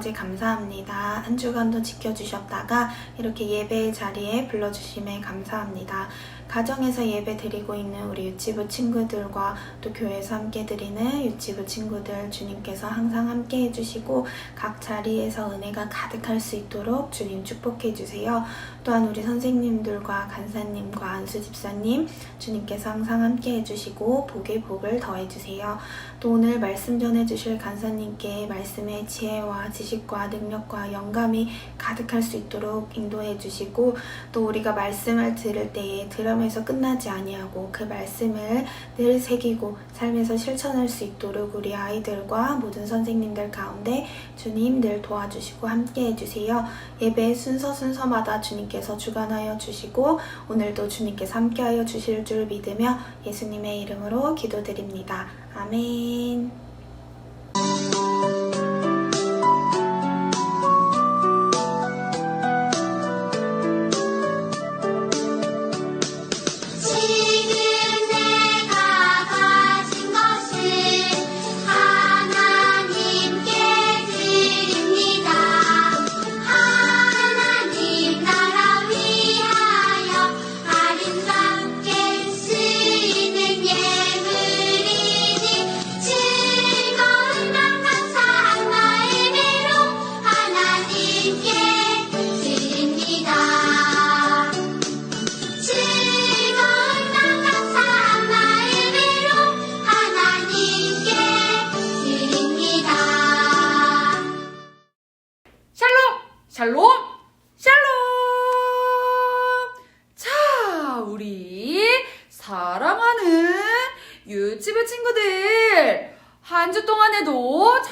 아버지 감사합니다. 한 주간도 지켜주셨다가 이렇게 예배의 자리에 불러주심에 감사합니다. 가정에서 예배 드리고 있는 우리 유치부 친구들과 또 교회에서 함께 드리는 유치부 친구들 주님께서 항상 함께 해주시고 각 자리에서 은혜가 가득할 수 있도록 주님 축복해 주세요. 또한 우리 선생님들과 간사님과 안수 집사님 주님께서 항상 함께 해주시고 복에 복을 더해 주세요. 또 오늘 말씀 전해주실 간사님께 말씀의 지혜와 지식과 능력과 영감이 가득할 수 있도록 인도해 주시고 또 우리가 말씀을 들을 때에 들으면서 끝나지 아니하고 그 말씀을 늘 새기고 삶에서 실천할 수 있도록 우리 아이들과 모든 선생님들 가운데 주님 늘 도와주시고 함께 해주세요. 예배 순서 순서마다 주님 께서 주관하여 주시고 오늘도 주님께서 함께하여 주실 줄 믿으며 예수님의 이름으로 기도드립니다. 아멘.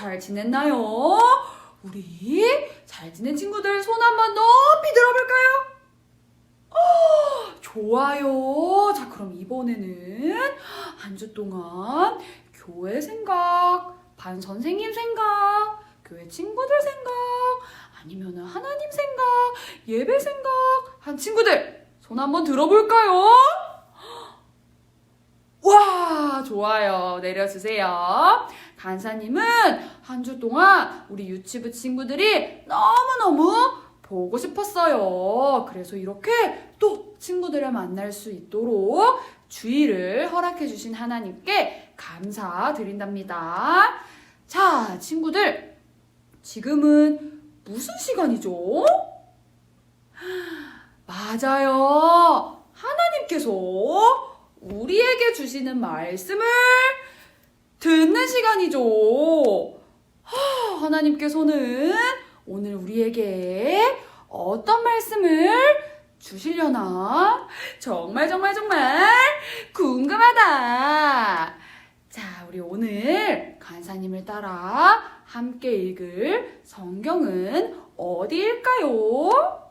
잘 지냈나요? 우리 잘 지낸 친구들 손 한 번 높이 들어볼까요? 어, 좋아요. 자, 그럼 이번에는 한 주 동안 교회 생각, 반 선생님 생각, 교회 친구들 생각, 아니면은 하나님 생각, 예배 생각 한 친구들 손 한번 들어볼까요? 와, 좋아요. 내려주세요. 간사님은 한 주 동안 우리 유치부 친구들이 너무너무 보고 싶었어요. 그래서 이렇게 또 친구들을 만날 수 있도록 주의를 허락해 주신 하나님께 감사드린답니다. 자, 친구들. 지금은 무슨 시간이죠? 맞아요. 하나님께서 우리에게 주시는 말씀을 듣는 시간이죠. 하, 하나님께서는 오늘 우리에게 어떤 말씀을 주시려나? 정말, 정말, 정말 궁금하다. 자, 우리 오늘 간사님을 따라 함께 읽을 성경은 어디일까요?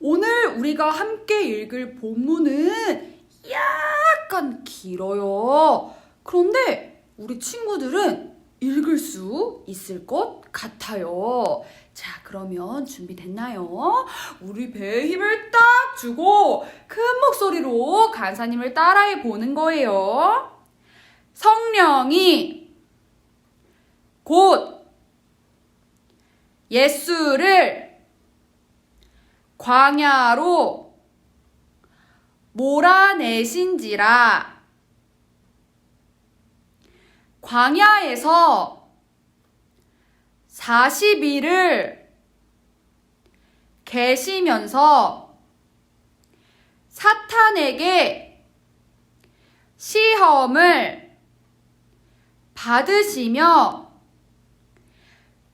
오늘 우리가 함께 읽을 본문은 약간 길어요. 그런데 우리 친구들은 읽을 수 있을 것 같아요. 자, 그러면 준비됐나요? 우리 배에 힘을 딱 주고 큰 목소리로 간사님을 따라해 보는 거예요. 성령이 곧 예수를 광야로 몰아내신지라 광야에서 40일을 계시면서 사탄에게 시험을 받으시며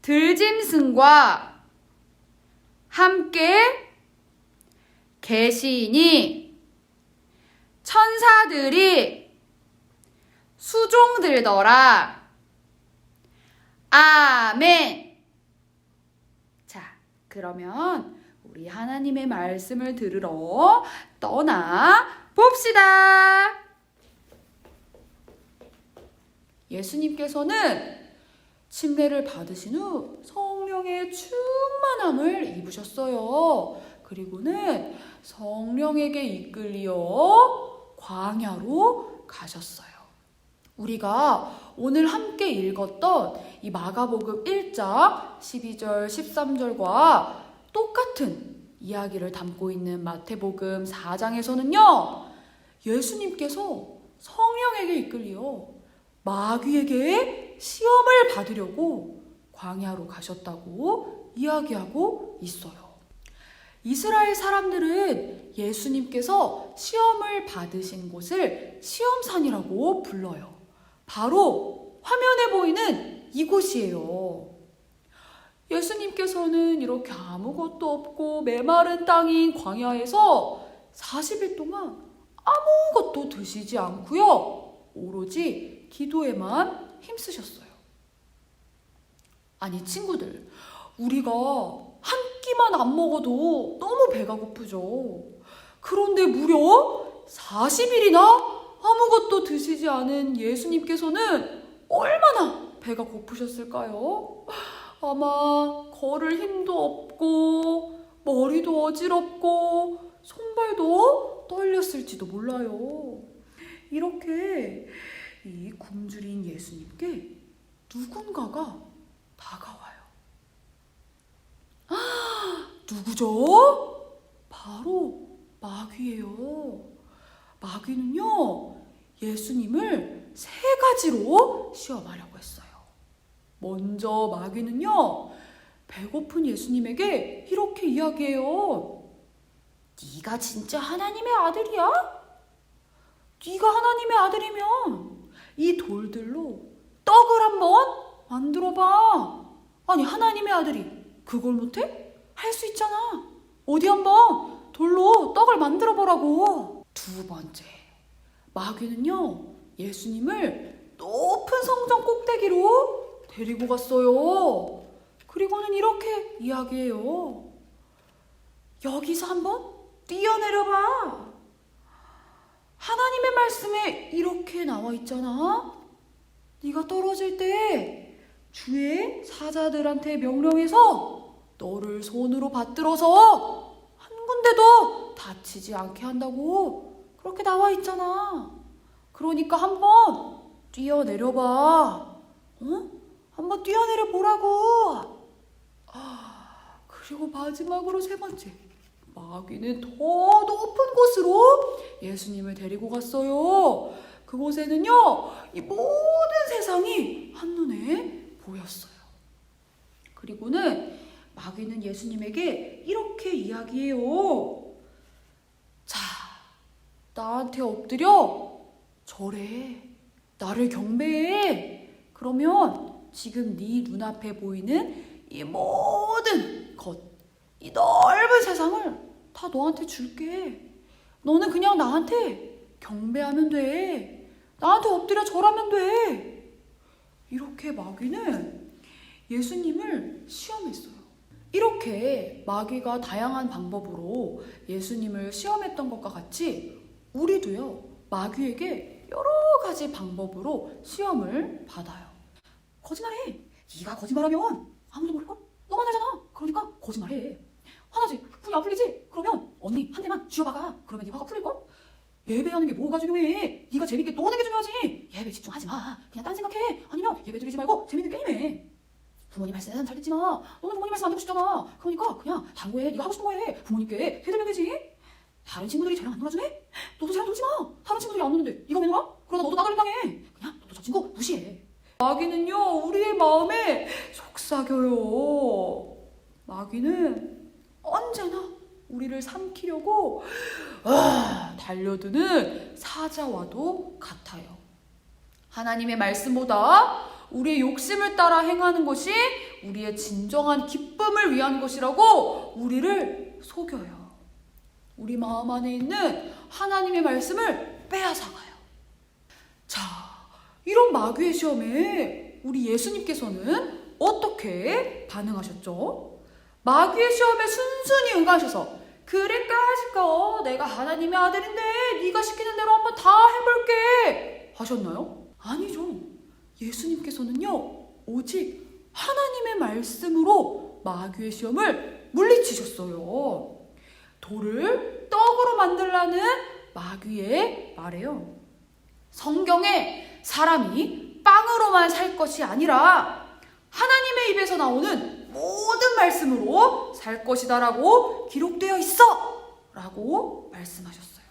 들짐승과 함께 계시니 천사들이 수종 들더라. 아멘. 자, 그러면 우리 하나님의 말씀을 들으러 떠나 봅시다. 예수님께서는 침례를 받으신 후 성령의 충만함을 입으셨어요. 그리고는 성령에게 이끌려 광야로 가셨어요. 우리가 오늘 함께 읽었던 이 마가복음 1장 12절 13절과 똑같은 이야기를 담고 있는 마태복음 4장에서는요. 예수님께서 성령에게 이끌려 마귀에게 시험을 받으려고 광야로 가셨다고 이야기하고 있어요. 이스라엘 사람들은 예수님께서 시험을 받으신 곳을 시험산이라고 불러요. 바로 화면에 보이는 이곳이에요. 예수님께서는 이렇게 아무것도 없고 메마른 땅인 광야에서 40일 동안 아무것도 드시지 않고요. 오로지 기도에만 힘쓰셨어요. 아니, 친구들. 우리가 한 끼만 안 먹어도 너무 배가 고프죠. 그런데 무려 40일이나 아무것도 드시지 않은 예수님께서는 얼마나 배가 고프셨을까요? 아마 걸을 힘도 없고 머리도 어지럽고 손발도 떨렸을지도 몰라요. 이렇게 이 굶주린 예수님께 누군가가 다가와요. 아, 누구죠? 바로 마귀예요. 마귀는요, 예수님을 세 가지로 시험하려고 했어요. 먼저 마귀는요, 배고픈 예수님에게 이렇게 이야기해요. 네가 진짜 하나님의 아들이야? 네가 하나님의 아들이면 이 돌들로 떡을 한번 만들어 봐. 아니 하나님의 아들이 그걸 못해? 할 수 있잖아. 어디 한번 돌로 떡을 만들어 보라고. 두 번째, 마귀는요 예수님을 높은 성전 꼭대기로 데리고 갔어요. 그리고는 이렇게 이야기해요. 여기서 한번 뛰어내려봐. 하나님의 말씀에 이렇게 나와 있잖아. 네가 떨어질 때 주의 사자들한테 명령해서 너를 손으로 받들어서 한 군데 그런데도 다치지 않게 한다고 그렇게 나와 있잖아. 그러니까 한번 뛰어내려봐. 어? 한번 뛰어내려 보라고. 아, 그리고 마지막으로 세 번째. 마귀는 더 높은 곳으로 예수님을 데리고 갔어요. 그곳에는요, 이 모든 세상이 한눈에 보였어요. 그리고는 마귀는 예수님에게 이렇게 이야기해요. 자, 나한테 엎드려 절해. 나를 경배해. 그러면 지금 네 눈앞에 보이는 이 모든 것, 이 넓은 세상을 다 너한테 줄게. 너는 그냥 나한테 경배하면 돼. 나한테 엎드려 절하면 돼. 이렇게 마귀는 예수님을 시험했어요. 이렇게 마귀가 다양한 방법으로 예수님을 시험했던 것과 같이 우리도요, 마귀에게 여러 가지 방법으로 시험을 받아요. 거짓말해. 네가 거짓말하면 아무도 모를걸? 너만 알잖아. 그러니까 거짓말해. 화나지? 분이 안 풀리지? 그러면 언니 한 대만 쥐어박아. 그러면 네 화가 풀릴걸? 예배하는 게 뭐가 중요해? 네가 재밌게 노는 게 중요하지. 예배 집중하지 마. 그냥 딴 생각해. 아니면 예배 드리지 말고 재밌는 게임해. 부모님 말씀 잘 듣지 마. 너는 부모님 말씀 안 듣고 싶잖아. 그러니까 그냥 당구에 네가 하고 싶은 거 해. 부모님께 해드리면 되지. 다른 친구들이 쟤랑 안 놀아주네? 너도 쟤랑 놀지 마. 다른 친구들이 안 노는데 네가 왜 놀아? 그러다 너도 나가림 당해. 그냥 너도 저 친구 무시해. 마귀는요 우리의 마음에 속삭여요. 마귀는 언제나 우리를 삼키려고 아, 달려드는 사자와도 같아요. 하나님의 말씀보다 우리의 욕심을 따라 행하는 것이 우리의 진정한 기쁨을 위한 것이라고 우리를 속여요. 우리 마음 안에 있는 하나님의 말씀을 빼앗아가요. 자, 이런 마귀의 시험에 우리 예수님께서는 어떻게 반응하셨죠? 마귀의 시험에 순순히 응하셔서 그래 까짓거 내가 하나님의 아들인데 네가 시키는 대로 한번 다 해볼게 하셨나요? 아니죠. 예수님께서는요 오직 하나님의 말씀으로 마귀의 시험을 물리치셨어요. 돌을 떡으로 만들라는 마귀의 말이에요. 성경에 사람이 빵으로만 살 것이 아니라 하나님의 입에서 나오는 모든 말씀으로 살 것이다라고 기록되어 있어! 라고 말씀하셨어요.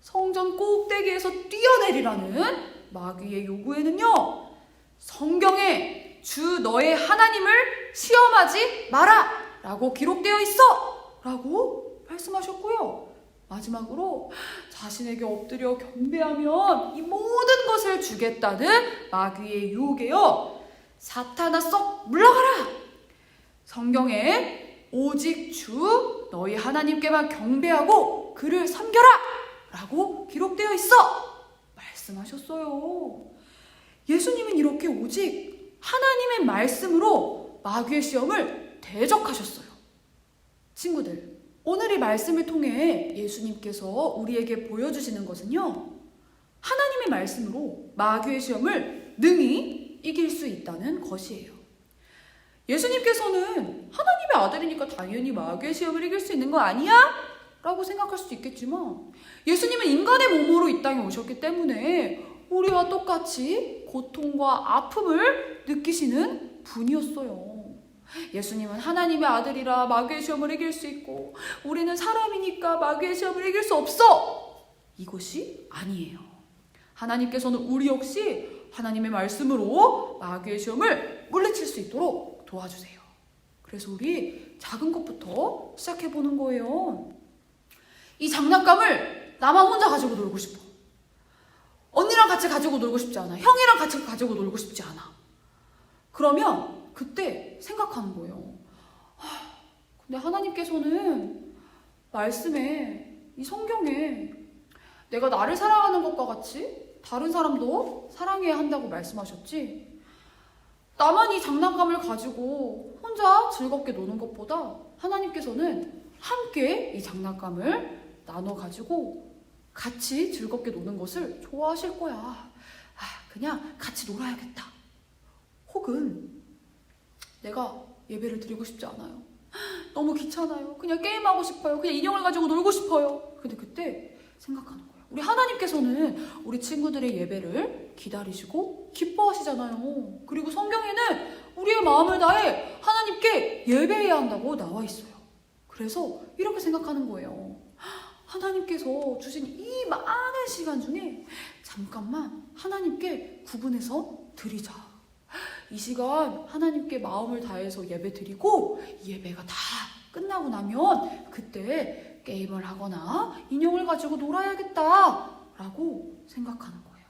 성전 꼭대기에서 뛰어내리라는 마귀의 요구에는요, 성경에 주 너의 하나님을 시험하지 마라! 라고 기록되어 있어! 라고 말씀하셨고요. 마지막으로 자신에게 엎드려 경배하면 이 모든 것을 주겠다는 마귀의 유혹에요. 사탄아 썩 물러가라! 성경에 오직 주 너희 하나님께만 경배하고 그를 섬겨라! 라고 기록되어 있어! 말씀하셨어요. 예수님은 이렇게 오직 하나님의 말씀으로 마귀의 시험을 대적하셨어요. 친구들, 오늘 이 말씀을 통해 예수님께서 우리에게 보여주시는 것은요, 하나님의 말씀으로 마귀의 시험을 능히 이길 수 있다는 것이에요. 예수님께서는 하나님의 아들이니까 당연히 마귀의 시험을 이길 수 있는 거 아니야? 라고 생각할 수도 있겠지만, 예수님은 인간의 몸으로 이 땅에 오셨기 때문에 우리와 똑같이 고통과 아픔을 느끼시는 분이었어요. 예수님은 하나님의 아들이라 마귀의 시험을 이길 수 있고 우리는 사람이니까 마귀의 시험을 이길 수 없어. 이것이 아니에요. 하나님께서는 우리 역시 하나님의 말씀으로 마귀의 시험을 물리칠 수 있도록 도와주세요. 그래서 우리 작은 것부터 시작해 보는 거예요. 이 장난감을 나만 혼자 가지고 놀고 싶어. 언니랑 같이 가지고 놀고 싶지 않아. 형이랑 같이 가지고 놀고 싶지 않아. 그러면 그때 생각하는 거예요. 하, 근데 하나님께서는 말씀에 이 성경에 내가 나를 사랑하는 것과 같이 다른 사람도 사랑해야 한다고 말씀하셨지. 나만 이 장난감을 가지고 혼자 즐겁게 노는 것보다 하나님께서는 함께 이 장난감을 나눠 가지고 같이 즐겁게 노는 것을 좋아하실 거야. 아, 그냥 같이 놀아야겠다. 혹은 내가 예배를 드리고 싶지 않아요. 너무 귀찮아요. 그냥 게임하고 싶어요. 그냥 인형을 가지고 놀고 싶어요. 근데 그때 생각하는 거예요. 우리 하나님께서는 우리 친구들의 예배를 기다리시고 기뻐하시잖아요. 그리고 성경에는 우리의 마음을 다해 하나님께 예배해야 한다고 나와 있어요. 그래서 이렇게 생각하는 거예요. 하나님께서 주신 이 많은 시간 중에 잠깐만 하나님께 구분해서 드리자. 이 시간 하나님께 마음을 다해서 예배 드리고 이 예배가 다 끝나고 나면 그때 게임을 하거나 인형을 가지고 놀아야겠다 라고 생각하는 거예요.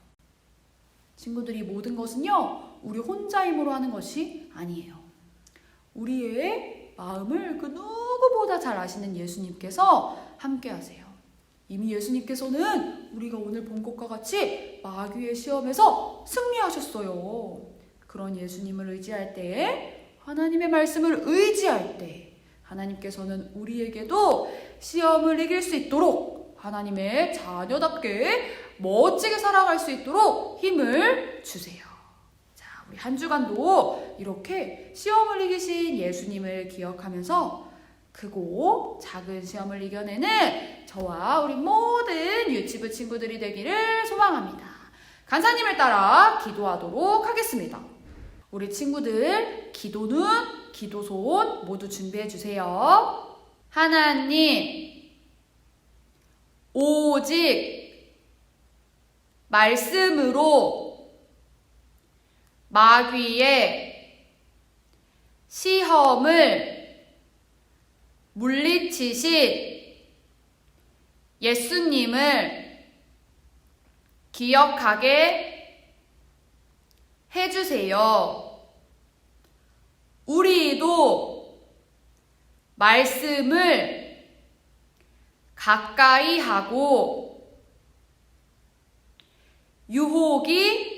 친구들이 모든 것은요, 우리 혼자 힘으로 하는 것이 아니에요. 우리의 마음을 그 누구보다 잘 아시는 예수님께서 함께 하세요. 이미 예수님께서는 우리가 오늘 본 것과 같이 마귀의 시험에서 승리하셨어요. 그런 예수님을 의지할 때, 하나님의 말씀을 의지할 때, 하나님께서는 우리에게도 시험을 이길 수 있도록 하나님의 자녀답게 멋지게 살아갈 수 있도록 힘을 주세요. 자, 우리 한 주간도 이렇게 시험을 이기신 예수님을 기억하면서 크고 작은 시험을 이겨내는 저와 우리 모든 유치부 친구들이 되기를 소망합니다. 간사님을 따라 기도하도록 하겠습니다. 우리 친구들 기도는 기도손 모두 준비해 주세요. 하나님 오직 말씀으로 마귀의 시험을 물리치신 예수님을 기억하게 해주세요. 우리도 말씀을 가까이 하고 유혹이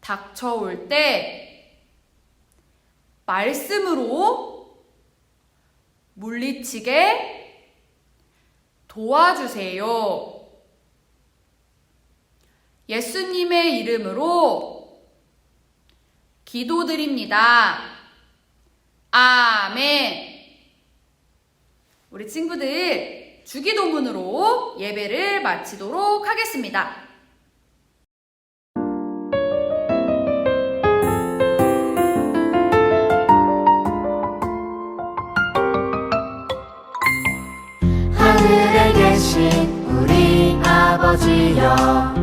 닥쳐올 때 말씀으로 물리치게 도와주세요. 예수님의 이름으로 기도드립니다. 아멘. 우리 친구들 주기도문으로 예배를 마치도록 하겠습니다. 하늘에 계신 우리 아버지여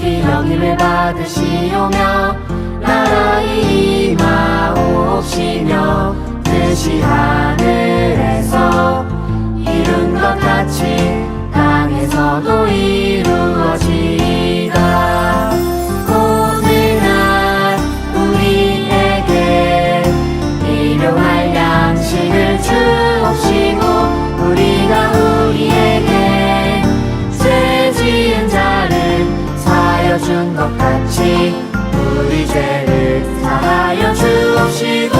거룩히 여김을 받으시오며 나라의 임하옵시며 뜻이 하늘에서 이룬 것 같이 땅에서도 이루어 사하여 주옵시고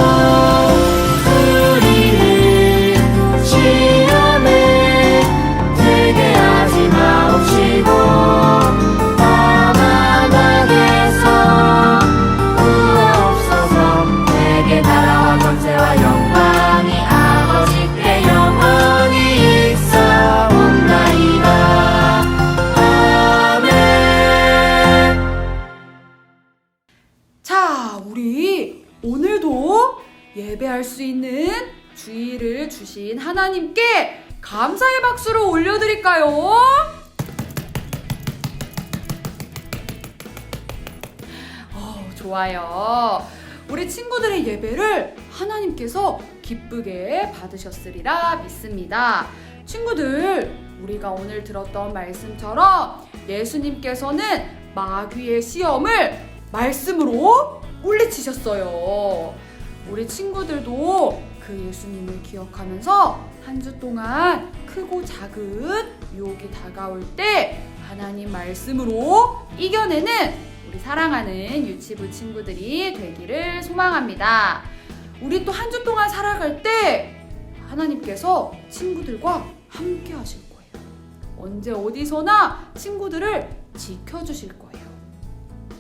기쁘게 받으셨으리라 믿습니다. 친구들, 우리가 오늘 들었던 말씀처럼 예수님께서는 마귀의 시험을 말씀으로 물리치셨어요. 우리 친구들도 그 예수님을 기억하면서 한 주 동안 크고 작은 유혹이 다가올 때 하나님 말씀으로 이겨내는 우리 사랑하는 유치부 친구들이 되기를 소망합니다. 우리 또 한 주 동안 살아갈 때 하나님께서 친구들과 함께 하실 거예요. 언제 어디서나 친구들을 지켜주실 거예요.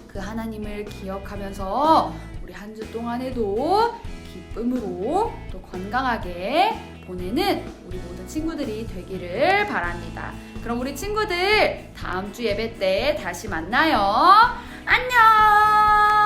그 하나님을 기억하면서 우리 한 주 동안에도 기쁨으로 또 건강하게 보내는 우리 모든 친구들이 되기를 바랍니다. 그럼 우리 친구들 다음 주 예배 때 다시 만나요. 안녕!